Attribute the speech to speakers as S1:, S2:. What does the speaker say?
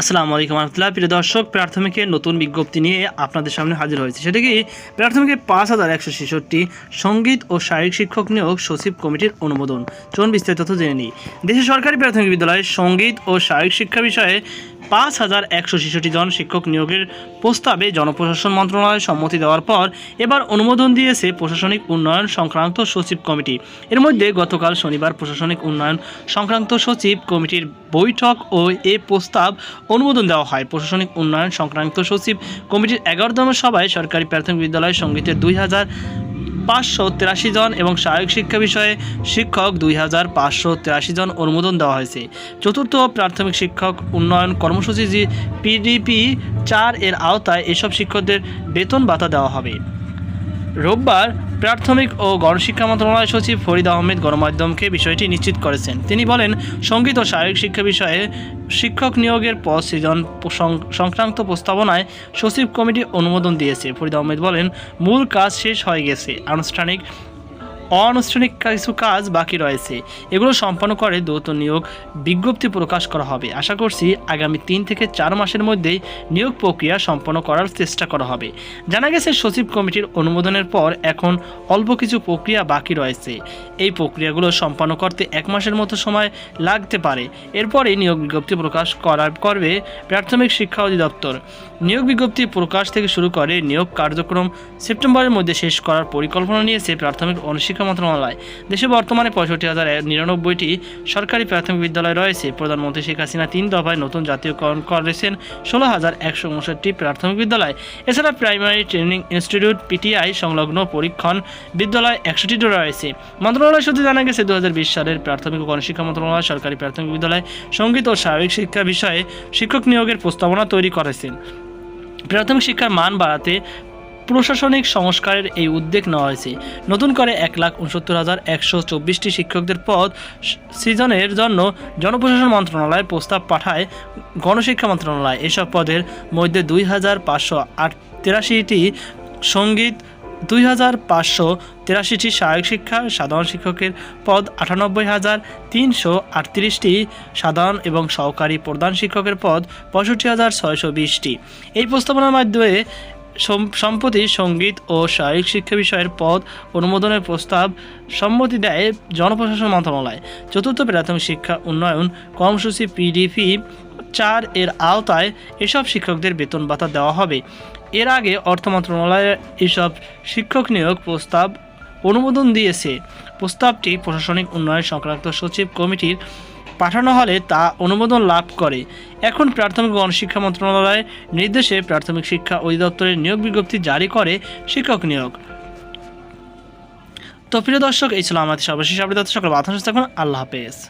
S1: আসসালামু আলাইকুম রহমতুল্লাহ প্রিয় দর্শক প্রাথমিকের নতুন বিজ্ঞপ্তি নিয়ে আপনাদের সামনে হাজির হয়েছে। সেটা কি? প্রাথমিকে পাঁচ হাজার একশো ছেষট্টি সংগীত ও শারীরিক শিক্ষক নিয়োগ সচিব কমিটির অনুমোদন। চলুন বিস্তারিত তথ্য জেনে নিই। দেশের সরকারি প্রাথমিক বিদ্যালয়ে সংগীত ও শারীরিক শিক্ষা বিষয়ে পাঁচ হাজার একশো ছেষট্টি জন শিক্ষক নিয়োগের প্রস্তাবে জনপ্রশাসন মন্ত্রণালয় সম্মতি দেওয়ার পর এবার অনুমোদন দিয়েছে প্রশাসনিক উন্নয়ন সংক্রান্ত সচিব কমিটি। এর মধ্যে গতকাল শনিবার প্রশাসনিক উন্নয়ন সংক্রান্ত সচিব কমিটির বৈঠক ও এ প্রস্তাব অনুমোদন দেওয়া হয়। প্রশাসনিক উন্নয়ন সংক্রান্ত সচিব কমিটির এগারোতম সভায় সরকারি প্রাথমিক বিদ্যালয় সঙ্গীতের দুই হাজার পাঁচশো তিরাশি জন এবং সহায়ক শিক্ষা বিষয়ে শিক্ষক দুই হাজার পাঁচশো তিরাশি জন অনুমোদন দেওয়া হয়েছে। চতুর্থ প্রাথমিক শিক্ষক উন্নয়ন কর্মসূচি যে পিডিপি চার এর আওতায় এসব শিক্ষকদের বেতন ভাতা দেওয়া হবে। রোববার প্রাথমিক ও গণশিক্ষা মন্ত্রণালয় সচিব ফরিদ আহমেদ গণমাধ্যমকে বিষয়টি নিশ্চিত করেছেন। তিনি বলেন, সংগীত ও শারীরিক শিক্ষা বিষয়ে শিক্ষক নিয়োগের পদ সৃজন সংক্রান্ত প্রস্তাবনায় সচিব কমিটি অনুমোদন দিয়েছে। ফরিদ আহমেদ বলেন, মূল কাজ শেষ হয়ে গেছে। আনুষ্ঠানিক অনানুষ্ঠানিক কিছু কাজ বাকি রয়েছে। এগুলো সম্পন্ন করে দ্রুত নিয়োগ বিজ্ঞপ্তি প্রকাশ করা হবে। আশা করছি আগামী তিন থেকে চার মাসের মধ্যেই নিয়োগ প্রক্রিয়া সম্পন্ন করার চেষ্টা করা হবে। জানা গেছে, সচিব কমিটির অনুমোদনের পর এখন অল্প কিছু প্রক্রিয়া বাকি রয়েছে। এই প্রক্রিয়াগুলো সম্পন্ন করতে এক মাসের মতো সময় লাগতে পারে। এরপরে নিয়োগ বিজ্ঞপ্তি প্রকাশ করার করবে প্রাথমিক শিক্ষা অধিদপ্তর। নিয়োগ বিজ্ঞপ্তি প্রকাশ থেকে শুরু করে নিয়োগ কার্যক্রম সেপ্টেম্বরের মধ্যে শেষ করার পরিকল্পনা নিয়েছে প্রাথমিক ও শিক্ষা মন্ত্রণালয়। দেশে বর্তমানে পঁয়ষট্টি হাজার নিরানব্বইটি সরকারি প্রাথমিক বিদ্যালয় রয়েছে। প্রধানমন্ত্রী শেখ হাসিনা তিন দফায় নতুন জাতীয়করণ করেছেন। ষোলো হাজার একশো উনষাটটি প্রাথমিক বিদ্যালয়। এছাড়া প্রাইমারি ট্রেনিং ইনস্টিটিউট, পিটিআই, সংলগ্ন পরীক্ষণ বিদ্যালয় একষট্টিটি রয়েছে। মন্ত্রণালয় সূত্রে জানা গেছে দু হাজার বিশ সালের প্রাথমিক ও গণশিক্ষা মন্ত্রণালয় সরকারি প্রাথমিক বিদ্যালয় সংগীত ও স্বাভাবিক শিক্ষা বিষয়ে শিক্ষক নিয়োগের প্রস্তাবনা তৈরি করেছেন প্রাথমিক শিক্ষার মান বাড়াতে প্রশাসনিক সংস্কারের এই উদ্যোগ নেওয়া হয়েছে। নতুন করে এক লাখ উনসত্তর হাজার একশো চব্বিশটি শিক্ষকদের পদ সৃজনের জন্য জনপ্রশাসন মন্ত্রণালয় প্রস্তাব পাঠায় গণশিক্ষা মন্ত্রণালয়। এসব পদের মধ্যে দুই হাজার পাঁচশো আট তিরাশিটি সংগীত, দুই হাজার পাঁচশো তিরাশিটি সহায়ক শিক্ষা, সাধারণ শিক্ষকের পদ আটানব্বই হাজার তিনশো আটত্রিশটি, সাধারণ এবং সহকারী প্রধান শিক্ষকের পদ পঁয়ষট্টি হাজার ছয়শো বিশটি। এই প্রস্তাবনার মাধ্যমে সম্প্রতি সংগীত ও শারীরিক শিক্ষা বিষয়ের পদ অনুমোদনের প্রস্তাব সম্মতি দেয় জনপ্রশাসন মন্ত্রণালয়। চতুর্থ প্রাথমিক শিক্ষা উন্নয়ন কর্মসূচি পিডিপি চার এর আওতায় এসব শিক্ষকদের বেতন ভাতা দেওয়া হবে। এর আগে অর্থ মন্ত্রণালয় এসব শিক্ষক নিয়োগ প্রস্তাব অনুমোদন দিয়েছে। প্রস্তাবটি প্রশাসনিক উন্নয়ন সংক্রান্ত সচিব কমিটির পাঠানো হলে তা অনুমোদন লাভ করে। এখন প্রাথমিক গণশিক্ষা মন্ত্রণালয়ের নির্দেশে প্রাথমিক শিক্ষা অধিদপ্তরের নিয়োগ বিজ্ঞপ্তি জারি করে শিক্ষক নিয়োগ। তো প্রিয় দর্শক, এই ছিল আমাদের সর্বশেষ আপডেট। সকল থাকুন। আল্লাহ হাফেজ।